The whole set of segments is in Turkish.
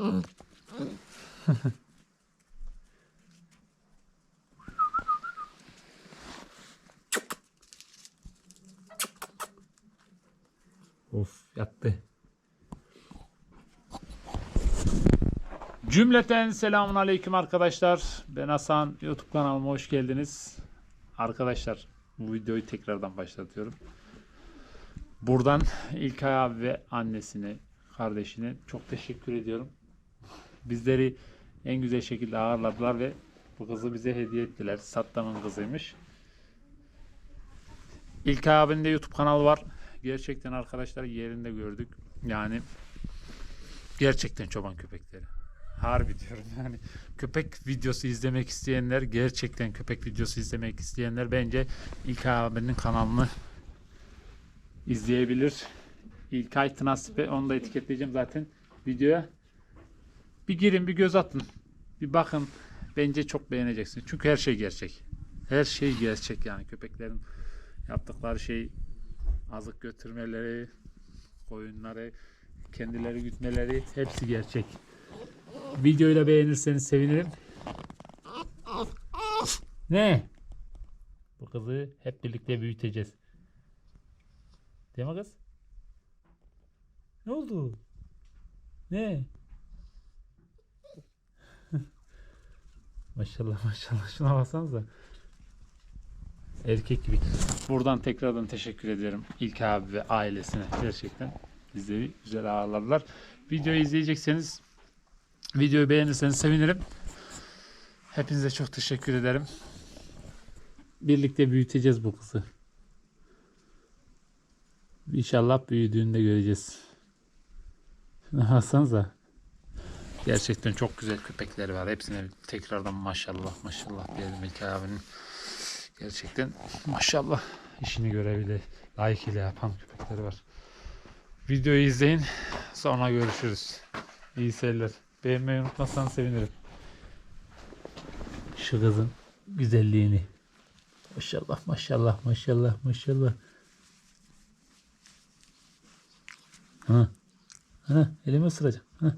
of yattı. Cümleten selamun aleyküm arkadaşlar. Ben Hasan. YouTube kanalıma hoş geldiniz. Arkadaşlar bu videoyu tekrardan başlatıyorum. Buradan İlkay abi ve annesine, kardeşine çok teşekkür ediyorum. Bizleri en güzel şekilde ağırladılar ve bu kızı bize hediye ettiler. Sattan'ın kızıymış. İlkay abinin de YouTube kanalı var. Gerçekten arkadaşlar yerinde gördük. Yani gerçekten çoban köpekleri. Harbi diyorum yani köpek videosu izlemek isteyenler gerçekten köpek videosu izlemek isteyenler bence İlkay abinin kanalını izleyebilir. İlkay Tınasipe onu da etiketleyeceğim zaten videoya. Bir girin bir göz atın. Bir bakın. Bence çok beğeneceksiniz. Çünkü her şey gerçek. Her şey gerçek yani köpeklerin yaptıkları şey azık götürmeleri, koyunları, kendileri gütmeleri hepsi gerçek. Videoyu da beğenirseniz sevinirim. Ne? Bu kızı hep birlikte büyüteceğiz. Değil mi kız? Ne oldu? Ne? Maşallah maşallah şuna baksanıza. Erkek gibi. Buradan tekrardan teşekkür ediyorum İlk abi ve ailesine gerçekten bizleri güzel ağırladılar. Videoyu izleyecekseniz videoyu beğenirseniz sevinirim. Hepinize çok teşekkür ederim. Birlikte büyüteceğiz bu kızı. İnşallah büyüdüğünde göreceğiz. Baksanıza. Gerçekten çok güzel köpekleri var. Hepsine tekrardan maşallah maşallah diyelim İlkay abinin. Gerçekten maşallah işini görebilir, layıkıyla yapan köpekleri var. Videoyu izleyin. Sonra görüşürüz. İyi seyirler. Beğenmeyi unutmazsanız sevinirim. Şu kızın güzelliğini. Maşallah maşallah maşallah maşallah. Ha. Ha, elimi ısıracak. Ha.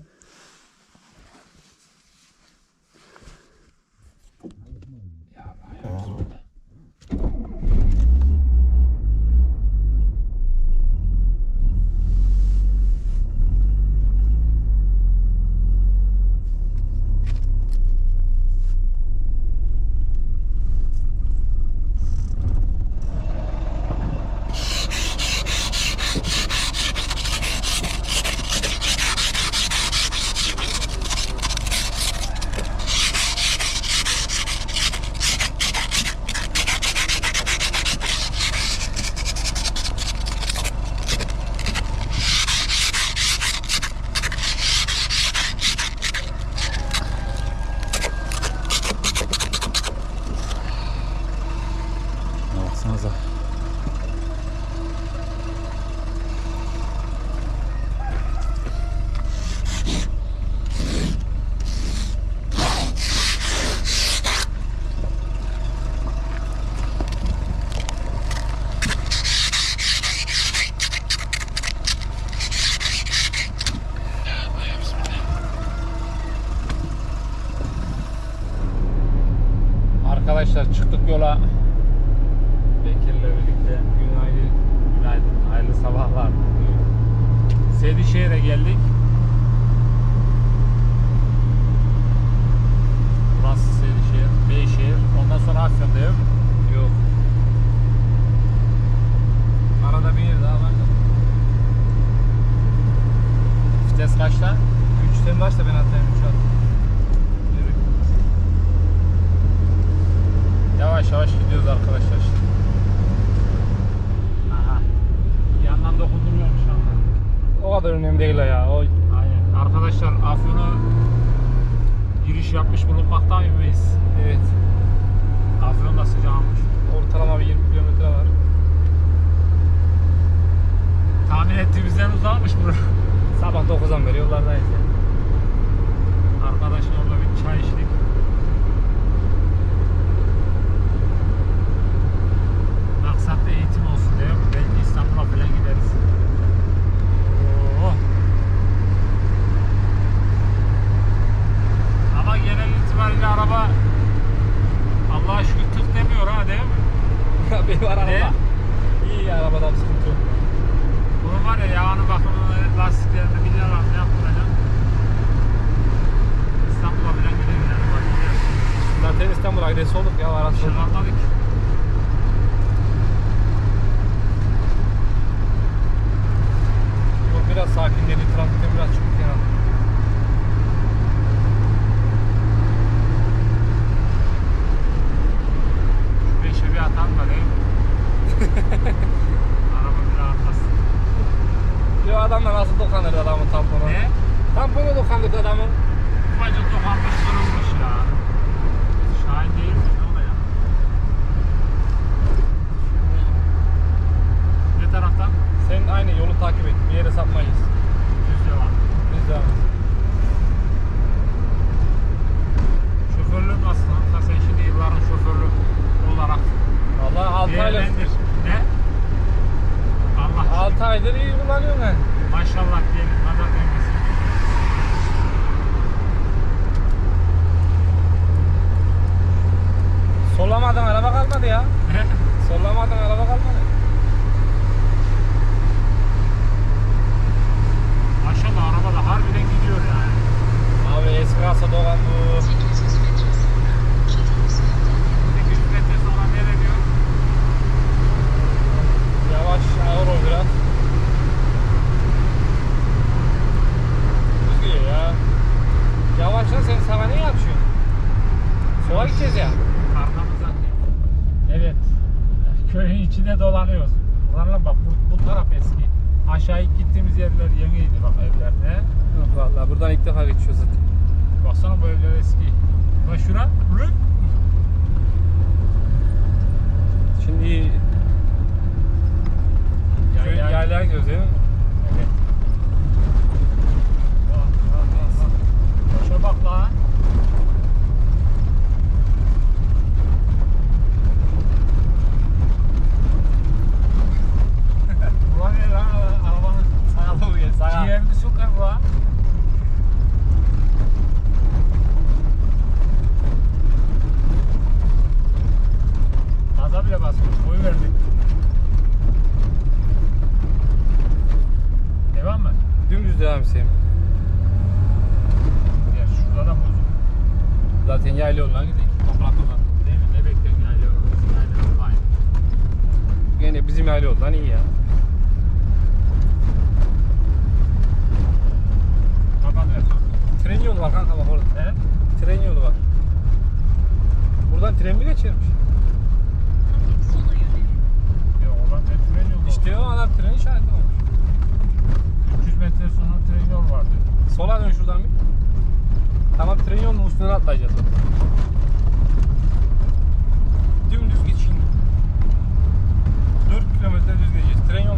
Bulunmaktan mıyız? evet.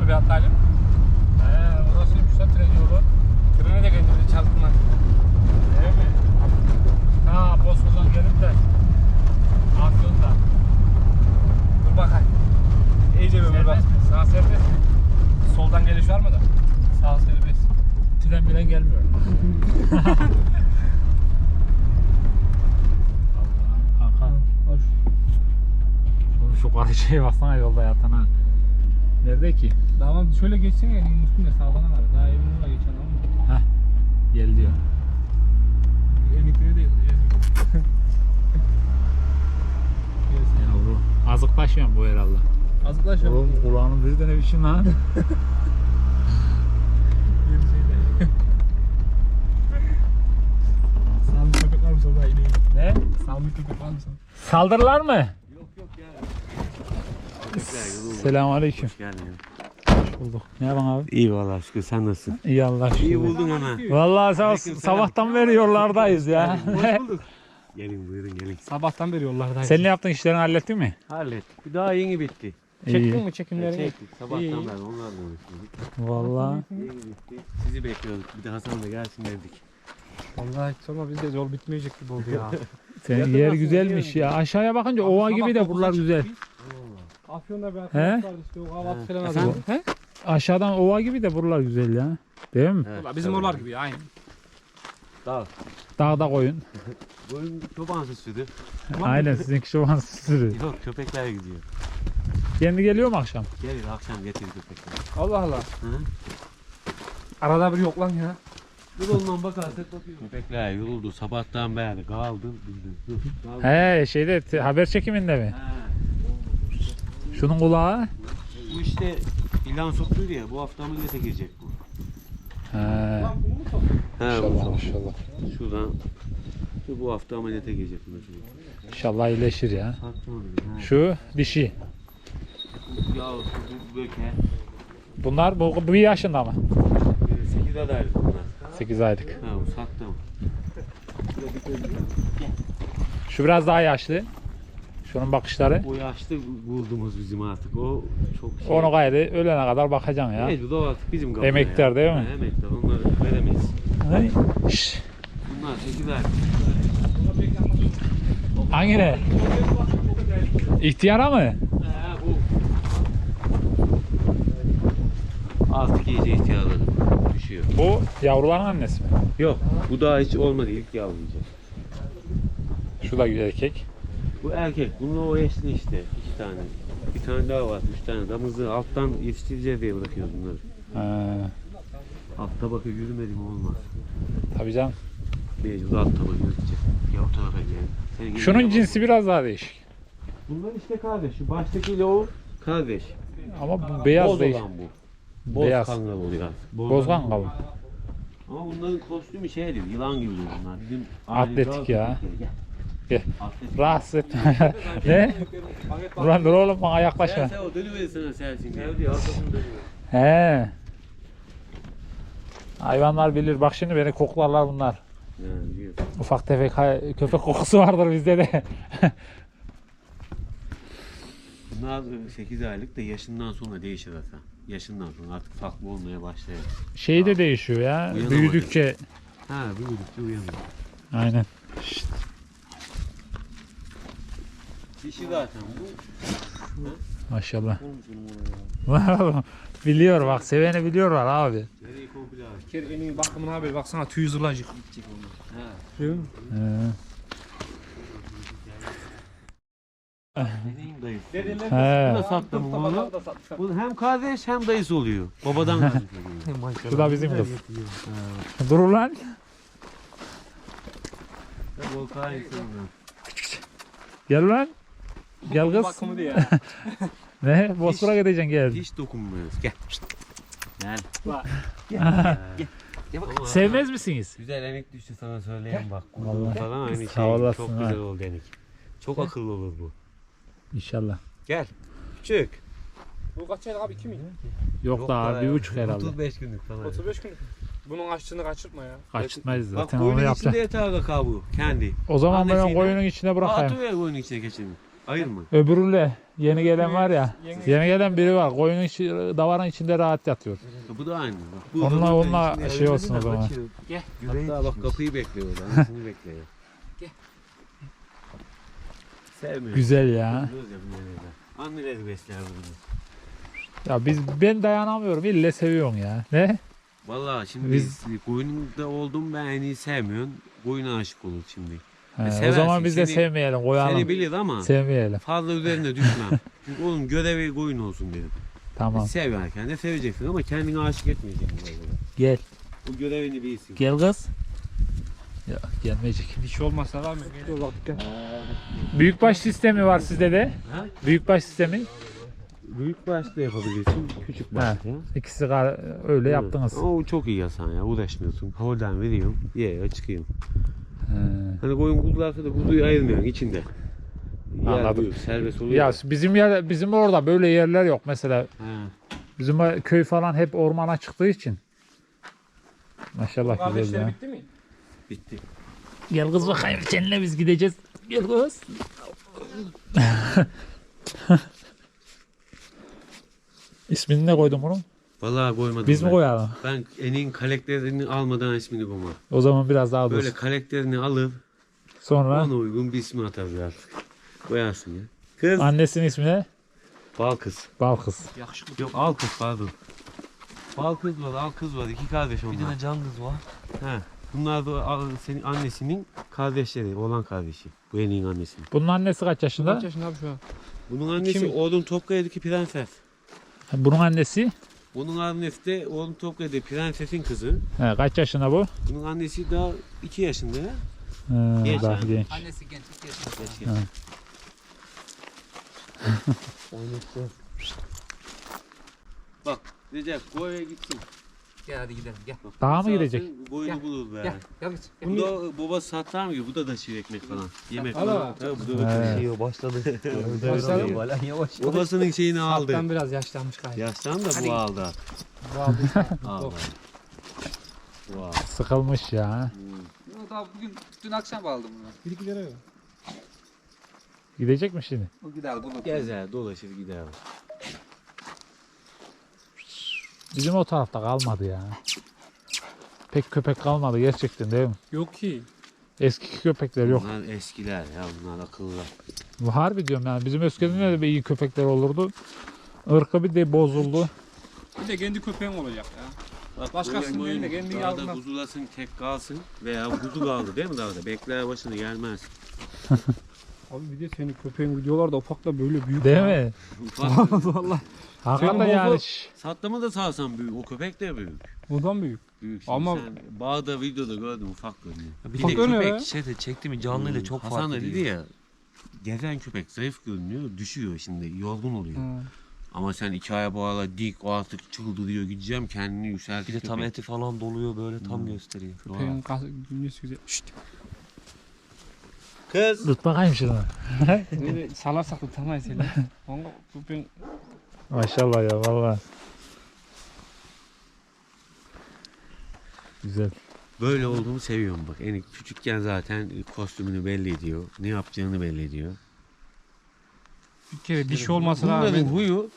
Yolunu bir atlayalım. He, orasıymış da tren yolu. Trene de kendimizi çarptırma. Değil mi? Ha, Bosfor'dan gelip de Afyon'da. Dur bakayım. İyice bir bak. Sağ serbest mi? Soldan geliş var mı da? Sağ serbest. Tren bile gelmiyor. Allah kanka. Hoş. Şu karıcaya baksana yolda yatana. Nerede ki? Tamam şöyle geçsene elinin üstünde sağdan var. Daha evin oraya geçen ama. Heh. Gel diyor. Emikleri değil. Yavru. Azık taşıyorum bu herhalde. Azıklaş Oğlum kulağının bir tane biçim lan. Yeni şeyde. Sağ bir köpek var mı sonra ineğin? ne? Sağ bir köpek var mı sonra? Saldırılar mı? Ya. Selamünaleyküm. Hoş geldin. Hoş bulduk. Ne yapın abi? İyi vallahi şükür sen nasılsın? İyi Allah şükür. İyi buldun hemen. Vallahi sağ, Aleyküm selam. sabahtan beri yollardayız ya. Hoş bulduk. Gelin buyurun gelin. Sabahtan beri yollardayız. Sen ne yaptın işlerini hallettin mi? Hallettik. Bir daha yeni bitti. Çektin mi çekimlerini? Çektik. Sabahtan İyi. beri onlarla uğraşıyorduk. Vallahi. Yeni bitti. Sizi bekliyorduk. Bir de Hasan da gelsin dedik. Vallahi sonra bizde yol bitmeyecek gibi oldu ya. Senin yer güzelmiş ya. Aşağıya bakınca ova gibi de buralar güzel. Afyon'da bir He? arkadaş vardı işte o kahvaltı He. falan alıyor. He? Aşağıdan ova gibi de buralar güzel ya. Değil mi? Evet, Valla bizim oralar gibi ya aynı. Dağ. Dağda koyun. Bugün çoban süsüdü. Aynen sizinki şu an sürü. Yok köpekler gidiyor. Kendi geliyor mu akşam? Gelir akşam getir köpekleri. Allah Allah. Hı? Arada bir yok lan ya. Yolundan bakarsak bakıyoruz. Köpekler yoruldu. Sabahtan beri kaldı. Dur, dur. He şeyde te- haber çekiminde mi? Ha, Şunun kulağı. Bu işte ilan soktuydu ya. Bu hafta ameliyata girecek bu. He. He, İnşallah bu inşallah. Şuradan. Şu bu hafta ameliyata girecek bu. İnşallah iyileşir ya. Şu dişi. Ya bu böke. Bunlar bu bir yaşında mı? 8 adaylı bunlar. 8 aylık. Ha bu sattım. Şu biraz daha yaşlı. Şunun bakışları. O yaşta bulduğumuz bizim artık. O çok şey. Onu gayrı ölene kadar bakacaksın ya. Mecbur o artık bizim kapıda Emektar ya. değil mi? Ha, emektar. Onları veremeyiz. Ay. Şşş. Bunlar 8 aylık. Hangi ne? İhtiyara mı? Ha bu. Artık iyice ihtiyarladı. Düşüyor. Bu yavruların annesi mi? Yok. Bu daha hiç olmadı. ilk yavrulayacak. Şu da erkek. Bu erkek. Bunun o eşli işte. iki tane. Bir tane daha var. Üç tane. Damızı alttan yetiştireceğiz diye bırakıyoruz bunları. Ha, Alt tabaka yürümedi mi olmaz. tabii canım. Mecbur alt tabaka yürütecek. Ya o tarafa gibi Şunun cinsi biraz daha değişik. Bunlar işte kardeş. Şu baştakiyle o kardeş. Ama bu beyaz Boz değil. olan bu. Boz Beyaz. kangal oluyor. Bozgan kalı. Ama bunların kostümü şey diyor. Yılan gibi bunlar. Bizim Atletik ya. Gel. Gel. Rahatsız etme. ne? Ulan dur oğlum bana yaklaşma. Sen o dönüverir sana Selçin. Gel diyor arkasını dönüyor. He. Hayvanlar bilir. Bak şimdi beni koklarlar bunlar. Yani diyor. Ufak tefek köpek kokusu vardır bizde de. Bunlar 8 aylık da yaşından sonra değişir zaten. Yaşından sonra artık farklı olmaya başlıyor. Şeyi de değişiyor ya. Uyanamadı. Büyüdükçe. Ha büyüdükçe uyanıyor. Aynen. Dişi zaten bu. Maşallah. biliyor bak seveni biliyorlar abi. Nereye komple ağaç. Kergenin bakımına abi baksana tüy zırlacık. He. Benim dayısı. Dedeler He. Bu da sattım bunu. Bu hem kardeş hem dayısı oluyor. Babadan kardeş oluyor. Şu da bizim kız. Dur lan. Volkan insanı. Gel lan. Gel kız. Bakımı diye. Ne? Bosfor'a gideceksin gel. Hiç dokunmuyoruz. Gel. Gel. Bak. Gel. Gel bak. Sevmez misiniz? Güzel enik düştü sana söyleyeyim bak. Vallahi. Vallahi. falan aynı şey. Çok ha. güzel oldu enik. Çok akıllı olur bu. İnşallah. Gel. Küçük. Bu kaç aylık abi 2 mi? Yok, daha bir buçuk herhalde. 35 günlük falan. 35 gün. Bunun açtığını kaçırma ya. Kaçırtmayız Bak zaten onu koyunun içinde yatağı kakao bu. Kendi. O zaman ben koyunun içine bırakayım. Atıver koyunun içine geçelim. Ayırma. Öbürüyle yeni gelen var ya. Yeni- Yeni gelen biri var. Koyunun içi, davarın içinde rahat yatıyor. Ya Bu da aynı. Bak, bu Onunla- onunla içinde şey olsun o zaman. Gel. Hatta bak kapıyı bekliyor orada. Annesini bekliyor. Gel. Sevmiyor. Güzel ya. Biliyoruz ya bunları da. Anneleri besler bunu. Ya biz ben dayanamıyorum. İlle seviyorsun ya. Ne? Vallahi şimdi Biz- biz koyunda oldum ben en iyi sevmiyorsun. Koyuna aşık olur şimdi. He, o zaman biz de seni- sevmeyelim. Seni Koyalım. bilir ama Sevmeyelim. fazla üzerine düşmem. Çünkü oğlum görevi koyun olsun dedim. Tamam. Severken de seveceksin ama kendini aşık etmeyeceksin. Gel. Bu görevini bilsin. Gel kız. Ya gelmeyecek. Bir şey geliyor bak dikkat. Büyükbaş sistemi var sizde de. Ha? Büyükbaş sistemi. Büyük başta yapabilirsin, küçük başta. İkisi öyle yaptınız. Ama o çok iyi yasan ya, uğraşmıyorsun. Havadan veriyorum, ye çıkayım. He. Hani koyun kuzularsa da kuzuyu ayırmıyorsun içinde. Yer Anladım. büyük, serbest oluyor. Ya bizim yer bizim orada böyle yerler yok mesela. Ha. Bizim köy falan hep ormana çıktığı için. Maşallah güzel ya. bitti mi? Bitti. Gel kız bakayım seninle biz gideceğiz. Gel kız. İsmini ne koydun bunun? Vallahi koymadım Biz mi ben. koyalım? Ben enin karakterini almadan ismini koymam. O zaman biraz daha dur. Böyle karakterini alıp Sonra ona uygun bir ismi atarız artık. Koyarsın ya. Kız. annesinin ismi ne? Bal kız. Bal kız. Yakışıklı. Yok al kız pardon. Bal kız var, al kız var. iki kardeş onlar. Bir tane can kız var. He. Bunlar da senin annesinin kardeşleri, olan kardeşi. Bu Enin annesinin. Bunun annesi kaç yaşında? Kaç yaşında abi şu an? Bunun annesi Kim? oğlum Topkaya'daki prenses. Bunun annesi Bunun annesi de oğlum Topkaya'da prensesin kızı. he, kaç yaşında bu? Bunun annesi daha 2 yaşında ya. He, Genç daha yani. genç. Annesi genç. Keşke. Ha. Bak Recep Goya'ya gitsin. Gel hadi gidelim gel. Daha mı gidecek? Gel, bulur be. Gel gel git. Gel. Bu da baba satar mı ki? Bu da taşıyor ekmek falan. Yemek Alo. falan. Tabii bu da He. taşıyor. başladı. Başladı. Yavaş. Babasının şeyini aldı. Alttan biraz yaşlanmış galiba. Yaştan da Hadi. bu aldı. Bu aldı aldı. Sıkılmış ya. Bunu daha bugün dün akşam aldım bunu. Bir iki lira yok. Gidecek mi şimdi? O gider bunu. Gezer dolaşır gider. Bizim o tarafta kalmadı ya. Pek köpek kalmadı gerçekten değil mi? Yok ki. Eski köpekler yok. Bunlar eskiler ya bunlar akıllılar. Harbi diyorum yani. Bizim Özke'de de bir iyi köpekler olurdu. Irkı bir de bozuldu. Bir de kendi köpeğin olacak ya. Başkasının boyun- elinde kendi dağda yavruna- kuzulasın tek kalsın veya kuzu kaldı değil mi dağda? Bekler başına gelmez. Abi bir de senin köpeğin videolarda ufakta böyle büyük. Değil ha. mi? Valla. Hakikaten Senin yani. şş, Satlama da salsan büyük. O köpek de büyük. Ondan büyük. Büyük. Şimdi Ama- sen bağda videoda gördüm ufak görünüyor. Bir Ufak de görünüyor köpek ya. şeyde çekti mi canlıyla Hmm, çok Hasan farklı da dedi ya gezen köpek zayıf görünüyor düşüyor şimdi yorgun oluyor. Ha. Ama sen iki aya bağla dik o artık çıldırıyor gideceğim kendini yükselt. Bir de tam eti falan doluyor böyle tam Hmm. gösteriyor. Köpeğin kas bünyesi güzel. Şşt. Kız. Tut bakayım şunu. Böyle salarsak tutamayız hele. Kanka köpeğin Maşallah ya valla. Güzel. Böyle olduğumu seviyorum bak. En küçükken zaten kostümünü belli ediyor. Ne yapacağını belli ediyor. bir kere dişi olmasına Bunların rağmen huyu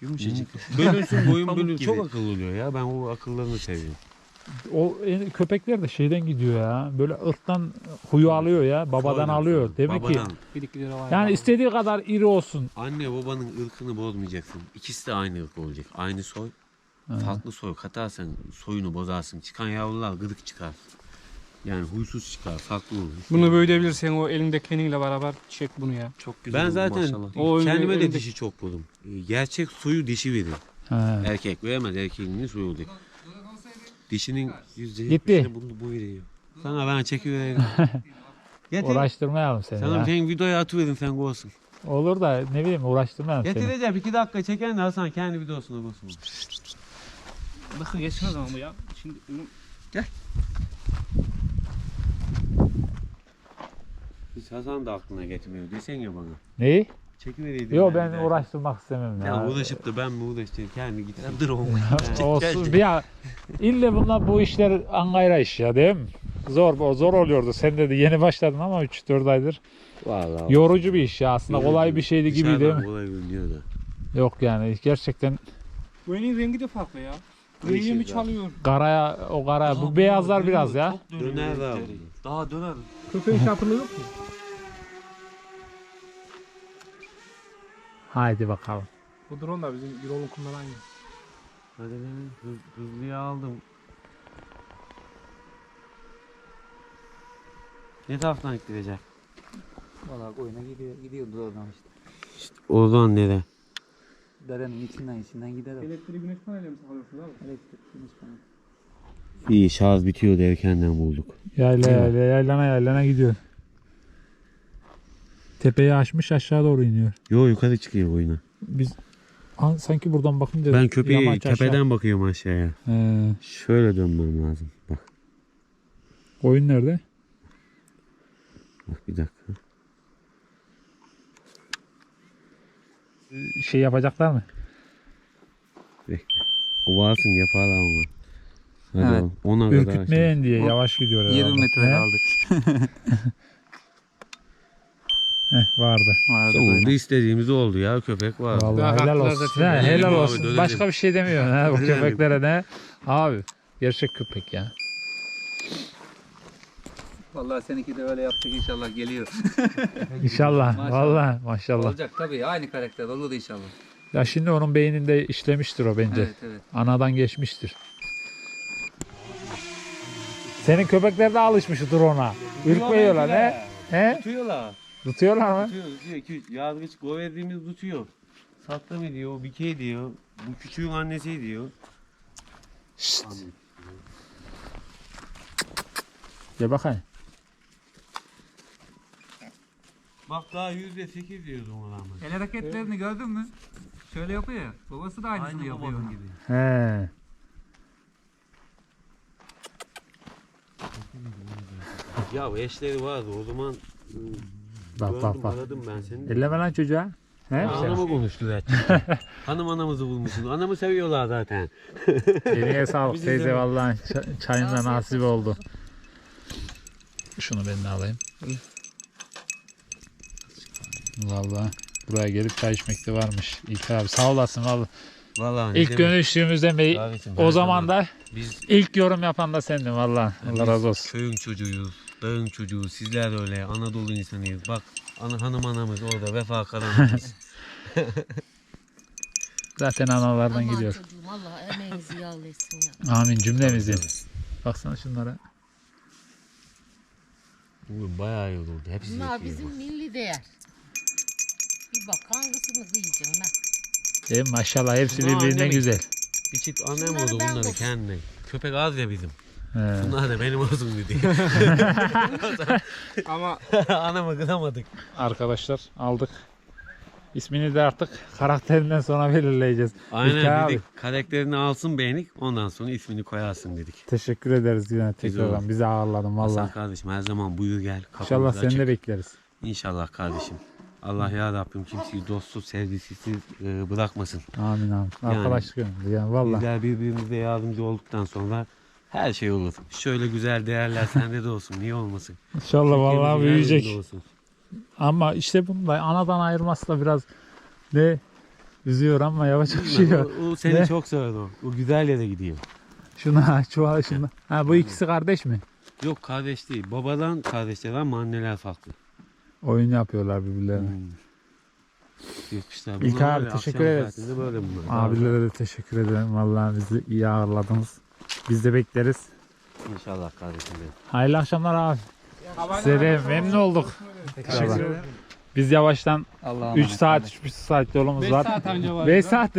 Yumuşacık. bölünsün boyun bölün çok akıllı oluyor ya. Ben o akıllarını seviyorum. O en- köpekler de şeyden gidiyor ya. Böyle ırktan huyu alıyor ya. Babadan Sonra, alıyor. Demek ki Babadan. var. yani istediği kadar iri olsun. Anne babanın ırkını bozmayacaksın. İkisi de aynı ırk olacak. Aynı soy. Farklı soy katarsan soyunu bozarsın. Çıkan yavrular gıdık çıkar. Yani huysuz çıkar. Farklı olur. Bunu büyütebilirsen o elinde kendinle beraber çek bunu ya. Çok güzel Ben oldu zaten maşallah. O kendime de elinde- dişi çok buldum. Ee, Gerçek soyu dişi verir. Ha. Erkek veremez. Erkeğinin soyu olacak. Dişinin Yüzde Gitti. bunu bu veriyor. sana ben çekivereyim. Getir. Uğraştırmayalım seni Sana ya. ben videoya atıverin sen olsun. Olur da ne bileyim uğraştırmayalım seni. Getireceğim iki dakika çeken de Hasan kendi videosuna koysun. Bakın geçmez zaman bu ya. Şimdi bunu Hiç Hasan da aklına getirmiyor. Desen ya bana. Neyi? Çekivereydim. Yok ben de. uğraştırmak istemem ya. Ya uğraşıp da ben mi uğraşacağım kendi. Ya dur oğlum. Olsun. Ya ille bunlar bu işler angayra iş ya değil mi? Zor o zor oluyordu. Sen de yeni başladın ama 3-4 aydır. Vallahi. Yorucu bir iş ya aslında kolay bir şeydi gibi değil mi? Kolay görünüyor da. Yok yani gerçekten bu elin rengi de farklı ya. Değişik Rengi mi ya. çalıyor? karaya o kara bu beyazlar biraz ya. Döner bu. Daha döner. Köpeğin şapırlığı yok mu? Haydi bakalım. Bu drone da bizim Birol'un kumları aynı. Hadi ben hız, hızlıya aldım. Ne taraftan gidecek? Valla oyuna gidiyor, gidiyordu oradan işte. Oradan nere? Derenin içinden içinden gider o. Elektriği güneş paneli mi sağlıyorsun abi? Elektrik güneş paneli. İyi şarj bitiyor erkenden bulduk. Yayla yayla yaylana yaylana gidiyor. Tepeyi aşmış aşağı doğru iniyor. Yo yukarı çıkıyor oyuna. Biz An- sanki buradan bakınca Ben köpeği yamaç aşağı- tepeden bakıyorum aşağıya. He, Şöyle dönmem lazım. Bak oyun nerede? bak bir dakika. Şey yapacaklar mı? Bekle. O varsın yaparlar ama. Hadi Evet. oğlum, ona kadar. Ürkütmeyen diye O yavaş gidiyor herhalde. 20 metre He? kaldı. Heh, vardı. Vardı Sonunda istediğimiz oldu ya köpek var. Vallahi helal haklılar olsun. zaten. He, helal abi, olsun. dönelim. Başka bir şey demiyor ha bu Dönelim. köpeklere ne? Abi gerçek köpek ya. Vallahi seninki de öyle yaptık inşallah geliyor. İnşallah. Maşallah. Vallahi maşallah. Olacak tabii aynı karakter olur inşallah. Ya şimdi onun beyninde işlemiştir o bence. Evet evet. Anadan geçmiştir. Senin köpekler de alışmıştır ona. Ürkmüyorlar ne? He? Tutuyorlar. Tutuyorlar mı? Tutuyor, tutuyor. Üç. Yazgıç goverdiğimiz tutuyor. Sattı mı diyor, bikey diyor. Bu küçüğün annesi diyor. Şşt. Gel bakayım. Bak daha yüzde sekiz diyordum ona ama. El hareketlerini gördün mü? Şöyle yapıyor ya. Babası da aynısını yapıyor. onun gibi. He. Ya eşleri vardı o zaman ıı, Bak bak bak. aradım ben seni. Elleme lan çocuğa. He? Anamı konuştular. Hanım anamızı bulmuşsun. Anamı seviyorlar zaten. Eline sağlık Bizi teyze de- vallahi ç- çayınla nasip oldu. Şunu ben de alayım. Vallahi buraya gelip çay içmek de varmış. İlk abi sağ olasın vallahi. Vallahi İlk görüştüğümüzden beri Kardeşim, o her zaman da biz ilk yorum yapan da sendin vallahi. Allah biz razı olsun. Köyün çocuğuyuz, dağın çocuğu. Sizler de öyle Anadolu insanıyız. Bak ana, hanım anamız orada vefa karanımız. Zaten analardan Aman gidiyor. çocuğum Allah emeğinizi yağlı etsin ya. Amin cümlemizin. Baksana şunlara. Bugün bayağı yoruldu. Hepsi Bunlar yetiyor bizim bak. milli değer. Bir bak hangisini kıyacaksın ha? E, maşallah hepsi Bunlar birbirinden annemin. güzel. Bir çift annem Bunları oldu ben bunları kendine. Köpek az ya bizim. He. Bunlar da benim olsun dedi. Ama Anamı kıramadık. Arkadaşlar aldık. İsmini de artık karakterinden sonra belirleyeceğiz. Aynen abi. dedik. Karakterini alsın beğenik. Ondan sonra ismini koyarsın dedik. Teşekkür ederiz yine tekrardan. Bizi ağırladın Hasan vallahi. kardeşim her zaman buyur gel. İnşallah seni açık. de bekleriz. İnşallah kardeşim. Allah ya Rabbim kimseyi dostsuz, sevgisiz e, bırakmasın. Amin amin. Yani. Arkadaşlık önemli. Yani vallahi. Bizler birbirimize yardımcı olduktan sonra her şey olur. Şöyle güzel değerler sende de olsun. Niye olmasın? İnşallah vallahi Ülkemizin her büyüyecek. yerinde olsun. Ama işte bunu da anadan ayırması da biraz ne üzüyor ama yapacak bir şey yok. O, o seni Ne? çok sever o. O güzel yere gidiyor. Şuna çuval şuna. Ha bu ikisi kardeş mi? Yok kardeş değil. Babadan kardeşler ama anneler farklı. Oyun yapıyorlar birbirlerine. Hmm. Yakışlar. İlk Bunlar abi, teşekkür ederiz. Böyle bunlar. Abilere de teşekkür ederim. Vallahi bizi iyi ağırladınız. Biz de bekleriz. İnşallah kardeşim benim. Hayırlı akşamlar abi. Size de memnun olduk. Teşekkür ederim. Biz yavaştan Allah'a 3 saat 3,5 saat yolumuz 5 var. saat anca var. 5 saat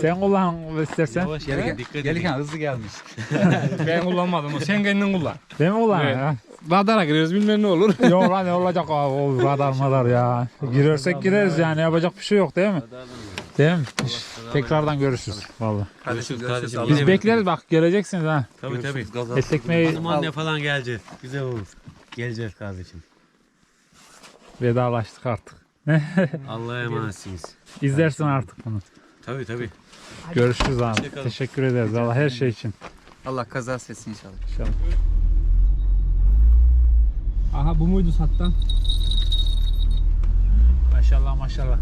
Sen kullan istersen. Yavaş edin. Gelirken hızlı gelmiş. Ben kullanmadım o. Sen kendin kullan. Ben mi kullan? Evet. ya? Radara giriyoruz bilmem ne olur. Yok lan ne olacak abi o radar madar ya. Girersek gireriz yani yapacak bir şey yok değil mi? Değil mi? Tekrardan görüşürüz vallahi. Görüşürüz kardeşim. Biz Yine bekleriz bak geleceksiniz ha. Tabii tabii. Et ekmeği Hanım anne falan geleceğiz. Güzel olur. Geleceğiz kardeşim. vedalaştık artık. Allah'a emanetsiniz. İzlersin artık bunu. Tabii tabii. Görüşürüz abi. Hoşçakalın. Teşekkür ederiz Allah her şey için. Allah kazası etsin inşallah. İnşallah. Aha bu muydu sattan? Maşallah maşallah.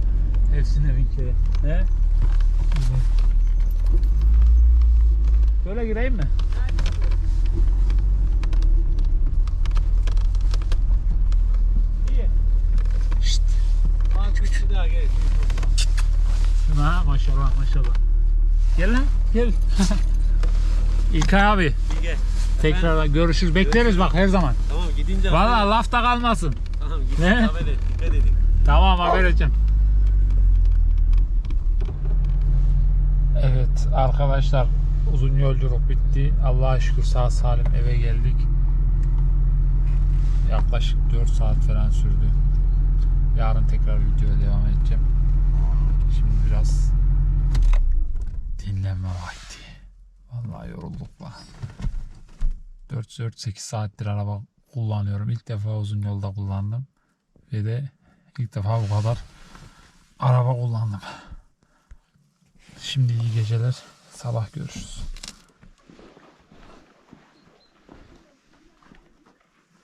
Hepsine bin kere. He? Şöyle gireyim mi? Şşt. Şuna maşallah maşallah. Gel lan gel. İlkay abi Bir gel. tekrar görüşürüz. Bekleriz bak her zaman. Tamam gidince Vallahi lafta kalmasın. Tamam gidince Ne? haber et. Dikkat edin. Tamam haber edeceğim. Evet arkadaşlar uzun yolculuk bitti. Allah'a şükür sağ salim eve geldik. Yaklaşık 4 saat falan sürdü. Yarın tekrar videoya devam edeceğim. Şimdi biraz dinlenme vakti. Vallahi yorulduk lan. 4-8 saattir araba kullanıyorum. İlk defa uzun yolda kullandım. Ve de ilk defa bu kadar araba kullandım. Şimdi iyi geceler. Sabah görüşürüz.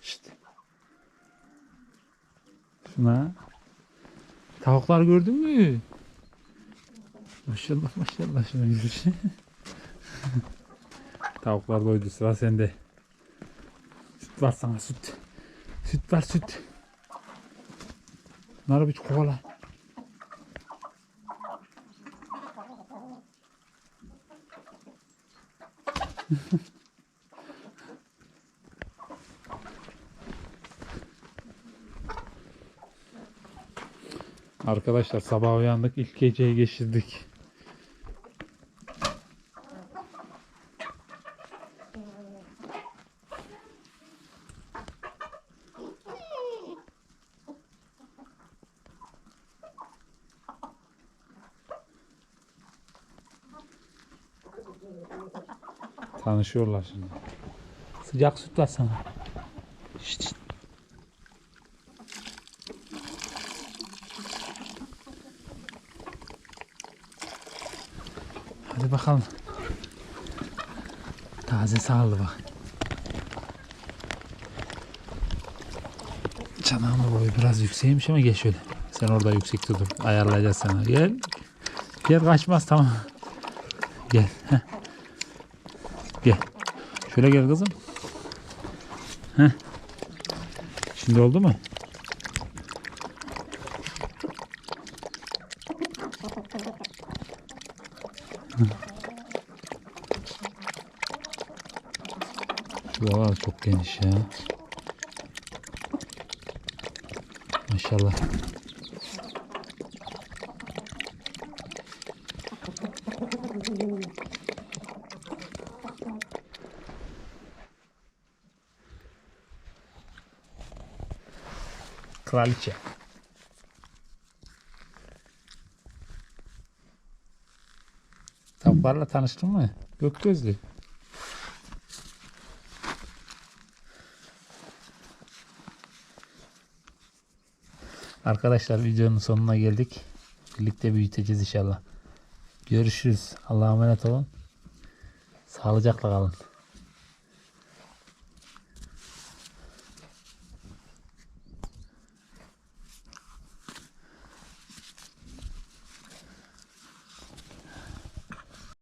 İşte. Şuna. Tavuklar gördün mü? Maşallah maşallah şuna şey. Tavuklar doydu sıra sende. Süt var sana süt. Süt var süt. Bunları bir kovala. Arkadaşlar sabah uyandık ilk geceyi geçirdik. Tanışıyorlar şimdi. Sıcak süt var sana. Şşt, şşt. Hadi bakalım. Taze sağlı bak. Çanağımın boyu biraz yükseğmiş ama gel şöyle. Sen orada yüksekte dur. Ayarlayacağız sana. Gel. Gel kaçmaz tamam. Gel. heh. Gel. Şöyle gel kızım. Heh. Şimdi oldu mu? Şuralar çok geniş ya. Maşallah. Kraliçe. Tavuklarla tanıştın mı? Gökgözlü. Arkadaşlar videonun sonuna geldik. Birlikte büyüteceğiz inşallah. Görüşürüz. Allah'a emanet olun. Sağlıcakla kalın.